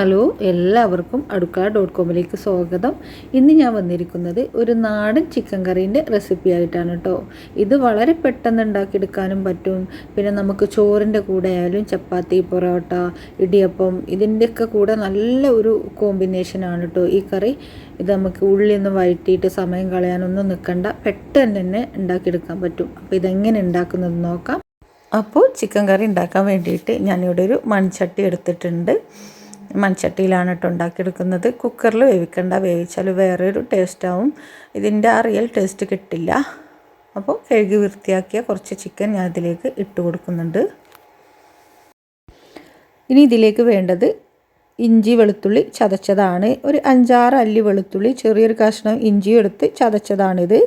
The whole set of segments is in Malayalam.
ഹലോ എല്ലാവർക്കും അടുക്കള ഡോട്ട് കോമിലേക്ക് സ്വാഗതം. ഇന്ന് ഞാൻ വന്നിരിക്കുന്നത് ഒരു നാടൻ ചിക്കൻ കറീന്റെ റെസിപ്പി ആയിട്ടാണ് കേട്ടോ ഇത് വളരെ പെട്ടെന്ന് ഉണ്ടാക്കിയെടുക്കാനും പറ്റും. പിന്നെ നമുക്ക് ചോറിന്റെ കൂടെ ആയാലും ചപ്പാത്തി പൊറോട്ട ഇടിയപ്പം ഇതിന്റെയൊക്കെ കൂടെ നല്ല ഒരു കോമ്പിനേഷനാണ് കേട്ടോ ഈ കറി ഇത് നമുക്ക് ഉള്ളിയൊന്ന് വഴറ്റിയിട്ട് സമയം കളയാനൊന്നും നിൽക്കണ്ട. പെട്ടെന്ന് തന്നെ ഉണ്ടാക്കിയെടുക്കാൻ പറ്റും. അപ്പോൾ ഇതെങ്ങനെ ഉണ്ടാക്കുന്നത് നോക്കാം. അപ്പോൾ ചിക്കൻ കറി ഉണ്ടാക്കാൻ വേണ്ടിയിട്ട് ഞാനിവിടെ ഒരു മൺചട്ടി എടുത്തിട്ടുണ്ട്. മൺചട്ടിയിലാണ് കേട്ടോ ഉണ്ടാക്കിയെടുക്കുന്നത്. കുക്കറിൽ വേവിക്കണ്ട വേവിച്ചാൽ വേറൊരു ടേസ്റ്റാവും ഇതിന്റെ ആ റിയൽ ടേസ്റ്റ് കിട്ടില്ല. അപ്പോൾ കഴുകി വൃത്തിയാക്കിയ കുറച്ച് ചിക്കൻ ഞാൻ ഇതിലേക്ക് ഇട്ട് കൊടുക്കുന്നുണ്ട്. ഇനി ഇതിലേക്ക് വേണ്ടത് ഇഞ്ചി വെളുത്തുള്ളി ചതച്ചതാണ്. ഒരു അഞ്ചാറ് അല്ലി വെളുത്തുള്ളി ചെറിയൊരു കഷ്ണം ഇഞ്ചി എടുത്ത് ചതച്ചതാണിത്.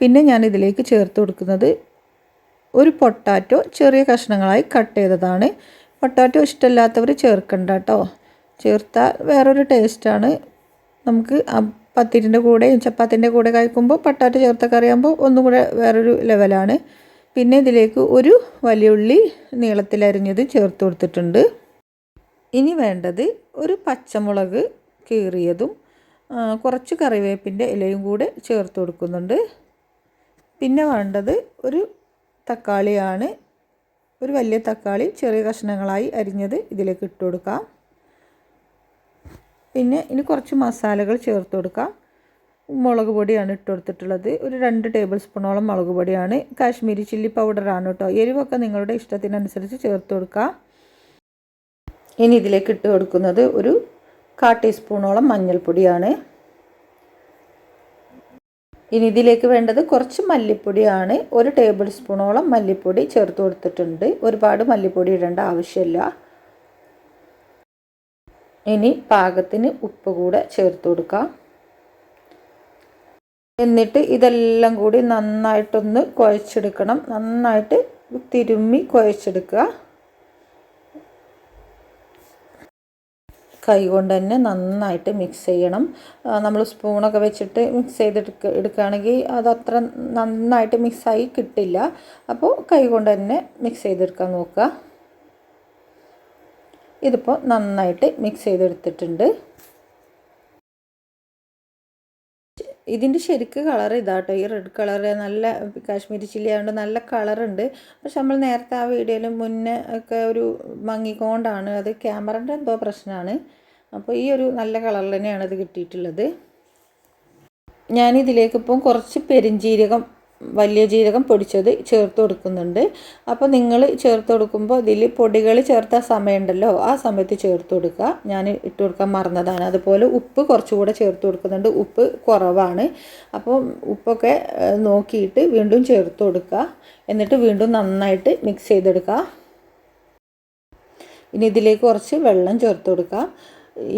പിന്നെ ഞാൻ ഇതിലേക്ക് ചേർത്ത് കൊടുക്കുന്നത് ഒരു പൊട്ടാറ്റോ ചെറിയ കഷ്ണങ്ങളായി കട്ട് ചെയ്തതാണ്. പൊട്ടാറ്റോ ഇഷ്ടമില്ലാത്തവർ ചേർക്കണ്ട കേട്ടോ ചേർത്താൽ വേറൊരു ടേസ്റ്റാണ് നമുക്ക് പത്തിരിന്റെ കൂടെയും ചപ്പാത്തിന്റെ കൂടെ കഴിക്കുമ്പോൾ പൊട്ടാറ്റോ ചേർത്ത കറിയാകുമ്പോൾ ഒന്നും കൂടെ വേറൊരു ലെവലാണ് പിന്നെ ഇതിലേക്ക് ഒരു വലിയ ഉള്ളി നീളത്തിലരിഞ്ഞത് ചേർത്ത് കൊടുത്തിട്ടുണ്ട്. ഇനി വേണ്ടത് ഒരു പച്ചമുളക് കീറിയതും കുറച്ച് കറിവേപ്പിന്റെ ഇലയും കൂടെ ചേർത്ത് കൊടുക്കുന്നുണ്ട്. പിന്നെ വേണ്ടത് ഒരു തക്കാളിയാണ്. ഒരു വലിയ തക്കാളി ചെറിയ കഷ്ണങ്ങളായി അരിഞ്ഞത് ഇതിലേക്ക് ഇട്ട് കൊടുക്കാം. പിന്നെ ഇനി കുറച്ച് മസാലകൾ ചേർത്ത് കൊടുക്കാം. മുളക് പൊടിയാണ് ഇട്ട് കൊടുത്തിട്ടുള്ളത്. ഒരു രണ്ട് ടേബിൾ സ്പൂണോളം മുളക് പൊടിയാണ്. കാശ്മീരി ചില്ലി പൗഡറാണ് കേട്ടോ. എരിവൊക്കെ നിങ്ങളുടെ ഇഷ്ടത്തിനനുസരിച്ച് ചേർത്ത് കൊടുക്കാം. ഇനി ഇതിലേക്ക് ഇട്ട് കൊടുക്കുന്നത് ഒരു കാ ടീസ്പൂണോളം മഞ്ഞൾപ്പൊടിയാണ്. ഇനി ഇതിലേക്ക് വേണ്ടത് കുറച്ച് മല്ലിപ്പൊടിയാണ്. ഒരു ടേബിൾ സ്പൂണോളം മല്ലിപ്പൊടി ചേർത്ത് കൊടുത്തിട്ടുണ്ട്. ഒരുപാട് മല്ലിപ്പൊടി ഇടേണ്ട ആവശ്യമില്ല. ഇനി പാകത്തിന് ഉപ്പ് കൂടെ ചേർത്ത് കൊടുക്കാം. എന്നിട്ട് ഇതെല്ലാം കൂടി നന്നായിട്ടൊന്ന് കുഴച്ചെടുക്കണം. നന്നായിട്ട് തിരുമ്മി കുഴച്ചെടുക്കുക. കൈ കൊണ്ട് തന്നെ നന്നായിട്ട് മിക്സ് ചെയ്യണം നമ്മൾ സ്പൂണൊക്കെ വെച്ചിട്ട് മിക്സ് ചെയ്തെടുക്ക എടുക്കുകയാണെങ്കിൽ അത് അത്ര നന്നായിട്ട് മിക്സായി കിട്ടില്ല. അപ്പോൾ കൈ കൊണ്ട് തന്നെ മിക്സ് ചെയ്തെടുക്കാൻ നോക്കുക. ഇതിപ്പോൾ നന്നായിട്ട് മിക്സ് ചെയ്തെടുത്തിട്ടുണ്ട്. ഇതിന്റെ ശരിക്ക് കളർ ഇതാട്ടോ. ഈ റെഡ് കളർ നല്ല കാശ്മീരി ചില്ലി ആയതുകൊണ്ട് നല്ല കളറുണ്ട് പക്ഷെ നമ്മൾ നേരത്തെ ആ വീഡിയോയിൽ മുന്നേ ഒക്കെ ഒരു മങ്ങിക്കൊണ്ടാണ്. അത് ക്യാമറന്റെ എന്തോ പ്രശ്നമാണ്. അപ്പോൾ ഈ ഒരു നല്ല കളർ തന്നെയാണ് ഇത് കിട്ടിയിട്ടുള്ളത്. ഞാനിതിലേക്ക് ഇപ്പം കുറച്ച് പെരിഞ്ജീരകം വലിയ ജീരകം പൊടിച്ചത് ചേർത്ത് കൊടുക്കുന്നുണ്ട്. അപ്പോൾ നിങ്ങൾ ചേർത്ത് കൊടുക്കുമ്പോൾ ഇതിൽ പൊടികൾ ചേർത്ത സമയമുണ്ടല്ലോ ആ സമയത്ത് ചേർത്ത് കൊടുക്കുക. ഞാൻ ഇട്ട് കൊടുക്കാൻ മറന്നതാണ്. അതുപോലെ ഉപ്പ് കുറച്ചുകൂടെ ചേർത്ത് കൊടുക്കുന്നുണ്ട്. ഉപ്പ് കുറവാണ്. അപ്പോൾ ഉപ്പൊക്കെ നോക്കിയിട്ട് വീണ്ടും ചേർത്ത് കൊടുക്കുക. എന്നിട്ട് വീണ്ടും നന്നായിട്ട് മിക്സ് ചെയ്തെടുക്കുക. ഇനി ഇതിലേക്ക് കുറച്ച് വെള്ളം ചേർത്ത് കൊടുക്കുക.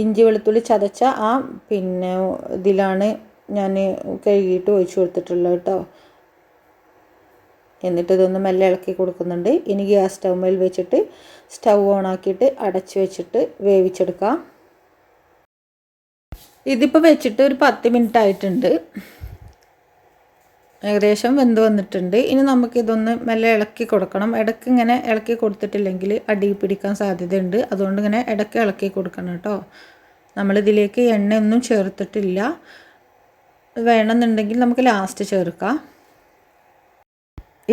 ഇഞ്ചി വെളുത്തുള്ളി ചതച്ച ആ പിന്നെ ഇതിലാണ് ഞാൻ കഴുകിയിട്ട് ഒഴിച്ചു കൊടുത്തിട്ടുള്ളത് കേട്ടോ. എന്നിട്ട് ഇതൊന്ന് മെല്ലെ ഇളക്കി കൊടുക്കുന്നുണ്ട്. ഇനി ഗ്യാസ് സ്റ്റൗമിൽ വെച്ചിട്ട് സ്റ്റൗ ഓൺ ആക്കിയിട്ട് അടച്ചു വെച്ചിട്ട് വേവിച്ചെടുക്കാം. ഇതിപ്പോൾ വെച്ചിട്ട് ഒരു പത്ത് മിനിറ്റ് ആയിട്ടുണ്ട്. ഏകദേശം വെന്ത് വന്നിട്ടുണ്ട്. ഇനി നമുക്കിതൊന്ന് മെല്ലെ ഇളക്കി കൊടുക്കണം. ഇടയ്ക്ക് ഇങ്ങനെ ഇളക്കി കൊടുത്തിട്ടില്ലെങ്കിൽ അടി പിടിക്കാൻ സാധ്യതയുണ്ട്. അതുകൊണ്ട് ഇങ്ങനെ ഇടയ്ക്ക് ഇളക്കി കൊടുക്കണം കേട്ടോ. നമ്മളിതിലേക്ക് എണ്ണയൊന്നും ചേർത്തിട്ടില്ല. വേണമെന്നുണ്ടെങ്കിൽ നമുക്ക് ലാസ്റ്റ് ചേർക്കാം.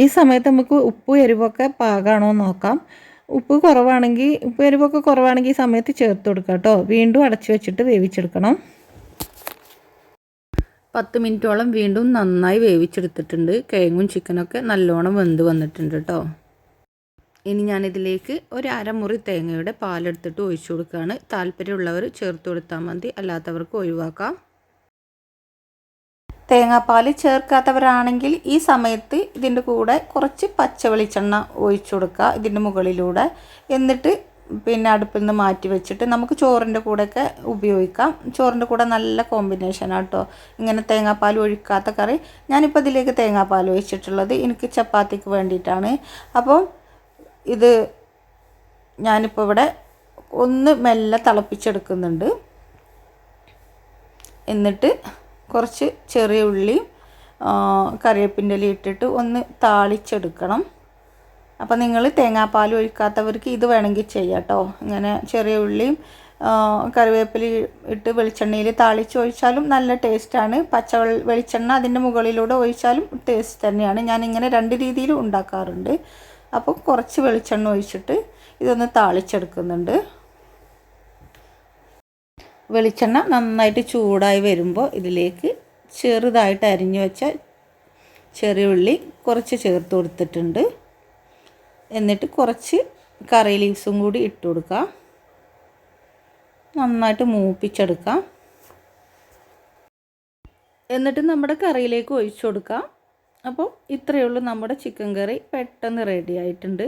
ഈ സമയത്ത് നമുക്ക് ഉപ്പ് എരിവൊക്കെ പാകമാണോ നോക്കാം. ഉപ്പ് കുറവാണെങ്കിൽ ഉപ്പ് എരിവൊക്കെ കുറവാണെങ്കിൽ ഈ സമയത്ത് ചേർത്ത് കൊടുക്കാം കേട്ടോ. വീണ്ടും അടച്ചു വെച്ചിട്ട് വേവിച്ചെടുക്കണം. പത്ത് മിനിറ്റോളം വീണ്ടും നന്നായി വേവിച്ചെടുത്തിട്ടുണ്ട്. കിഴങ്ങും ചിക്കനൊക്കെ നല്ലോണം വെന്ത് വന്നിട്ടുണ്ട് കേട്ടോ ഇനി ഞാനിതിലേക്ക് ഒരു അരമുറി തേങ്ങയുടെ പാലെടുത്തിട്ട് ഒഴിച്ചു കൊടുക്കുകയാണ്. താല്പര്യമുള്ളവർ ചേർത്ത് കൊടുത്താൽ മതി അല്ലാത്തവർക്ക് ഒഴിവാക്കാം. തേങ്ങാപ്പാൽ ചേർക്കാത്തവരാണെങ്കിൽ ഈ സമയത്ത് ഇതിന്റെ കൂടെ കുറച്ച് പച്ച വെളിച്ചെണ്ണ ഒഴിച്ചു കൊടുക്കുക ഇതിന്റെ മുകളിലൂടെ. എന്നിട്ട് പിന്നെ അടുപ്പിൽ നിന്ന് മാറ്റി വെച്ചിട്ട് നമുക്ക് ചോറിന്റെ കൂടെയൊക്കെ ഉപയോഗിക്കാം. ചോറിന്റെ കൂടെ നല്ല കോമ്പിനേഷനാണ് കേട്ടോ ഇങ്ങനെ തേങ്ങാപ്പാൽ ഒഴിക്കാത്ത കറി. ഞാനിപ്പോൾ ഇതിലേക്ക് തേങ്ങാപ്പാൽ ഒഴിച്ചിട്ടുള്ളത് എനിക്ക് ചപ്പാത്തിക്ക് വേണ്ടിയിട്ടാണ്. അപ്പോൾ ഇത് ഞാനിപ്പോൾ ഇവിടെ ഒന്ന് മെല്ലെ തിളപ്പിച്ചെടുക്കുന്നുണ്ട്. എന്നിട്ട് കുറച്ച് ചെറിയ ഉള്ളി കറിവേപ്പിന്റെ ഇട്ടിട്ട് ഒന്ന് താളിച്ചെടുക്കണം. അപ്പോൾ നിങ്ങൾ തേങ്ങാപ്പാൽ ഒഴിക്കാത്തവർക്ക് ഇത് വേണമെങ്കിൽ ചെയ്യാം കേട്ടോ ഇങ്ങനെ ചെറിയ ഉള്ളിയും കറിവേപ്പില ഇട്ട് വെളിച്ചെണ്ണയിൽ താളിച്ച് ഒഴിച്ചാലും നല്ല ടേസ്റ്റാണ് പച്ച വെളിച്ചെണ്ണ അതിന്റെ മുകളിലൂടെ ഒഴിച്ചാലും ടേസ്റ്റ് തന്നെയാണ്. ഞാൻ ഇങ്ങനെ രണ്ട് രീതിയിലും ഉണ്ടാക്കാറുണ്ട്. അപ്പോൾ കുറച്ച് വെളിച്ചെണ്ണ ഒഴിച്ചിട്ട് ഇതൊന്ന് താളിച്ചെടുക്കുന്നുണ്ട്. വെളിച്ചെണ്ണ നന്നായിട്ട് ചൂടായി വരുമ്പോൾ ഇതിലേക്ക് ചെറുതായിട്ട് അരിഞ്ഞു വെച്ച ചെറിയ ഉള്ളി കുറച്ച് ചേർത്ത് കൊടുത്തിട്ടുണ്ട്. എന്നിട്ട് കുറച്ച് കറി ലീവ്സും കൂടി ഇട്ട് കൊടുക്കുക നന്നായിട്ട് മൂപ്പിച്ചെടുക്കാം. എന്നിട്ട് നമ്മുടെ കറിയിലേക്ക് ഒഴിച്ചു കൊടുക്കാം. അപ്പോൾ ഇത്രയേ ഉള്ളൂ നമ്മുടെ ചിക്കൻ കറി. പെട്ടെന്ന് റെഡി ആയിട്ടുണ്ട്.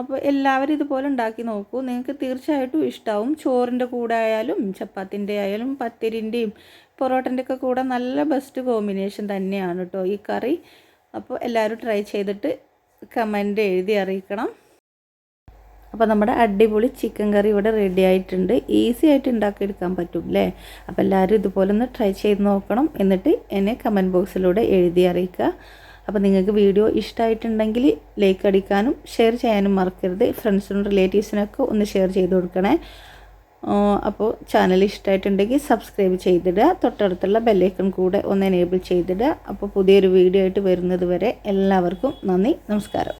അപ്പോൾ എല്ലാവരും ഇതുപോലെ ഉണ്ടാക്കി നോക്കൂ. നിങ്ങൾക്ക് തീർച്ചയായിട്ടും ഇഷ്ടമാവും ചോറിന്റെ കൂടെ ആയാലും ചപ്പാത്തിന്റെ ആയാലും പത്തിരിന്റെയും പൊറോട്ടന്റെ ഒക്കെ കൂടെ നല്ല ബെസ്റ്റ് കോമ്പിനേഷൻ തന്നെയാണ് കേട്ടോ ഈ കറി. അപ്പോൾ എല്ലാവരും ട്രൈ ചെയ്തിട്ട് കമന്റ് എഴുതി അറിയിക്കണം. അപ്പോൾ നമ്മുടെ അടിപൊളി ചിക്കൻ കറി ഇവിടെ റെഡി ആയിട്ടുണ്ട്. ഈസി ആയിട്ട് ഉണ്ടാക്കിയെടുക്കാൻ പറ്റും അല്ലേ അപ്പോൾ എല്ലാവരും ഇതുപോലെ ഒന്ന് ട്രൈ ചെയ്ത് നോക്കണം. എന്നിട്ട് എന്നെ കമന്റ് ബോക്സിലൂടെ എഴുതി അറിയിക്കുക. അപ്പോൾ നിങ്ങൾക്ക് വീഡിയോ ഇഷ്ടമായിട്ടുണ്ടെങ്കിൽ ലൈക്ക് അടിക്കാനും ഷെയർ ചെയ്യാനും മറക്കരുത്. ഫ്രണ്ട്സിനും റിലേറ്റീവ്സിനൊക്കെ ഒന്ന് ഷെയർ ചെയ്ത് കൊടുക്കണേ. അപ്പോൾ ചാനൽ ഇഷ്ടമായിട്ടുണ്ടെങ്കിൽ സബ്സ്ക്രൈബ് ചെയ്തിടുക. തൊട്ടടുത്തുള്ള ബെല്ലൈക്കൺ കൂടെ ഒന്ന് എനേബിൾ ചെയ്തിടുക. അപ്പോൾ പുതിയൊരു വീഡിയോ ആയിട്ട് വരുന്നത് വരെ എല്ലാവർക്കും നന്ദി നമസ്കാരം.